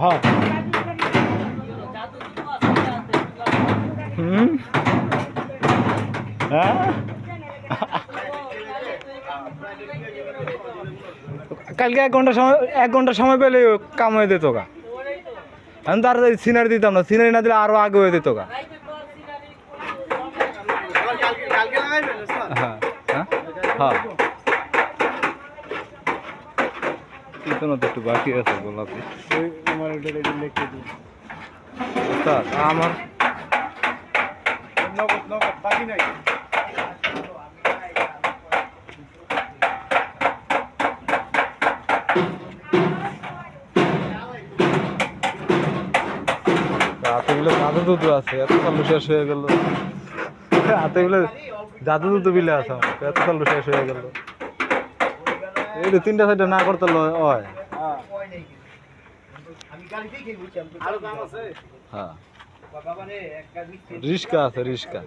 হ্যাঁ। হ্যাঁ? কালকে এক ঘণ্টা সময় এক ঘণ্টা সময় পেলে কাম হয়ে যেত গা। আমি তার সিনারি দিতাম না। সিনারি না দিলে আরও আগে হয়ে যেত গা। হ্যাঁ হ্যাঁ হ্যাঁ কিন্তু তো একটু বাকি আছে গোলাপি আমার এতগুলো জাদু দুধ আছে এত চালু শেষ হয়ে গেল। এতগুলো জাদু তো বিলে আছো। এত চালু শেষ হয়ে গেল। এই তিনটা সাইডে না করতে হয়। হ্যাঁ। রিস্কা আছে, রিস্কা।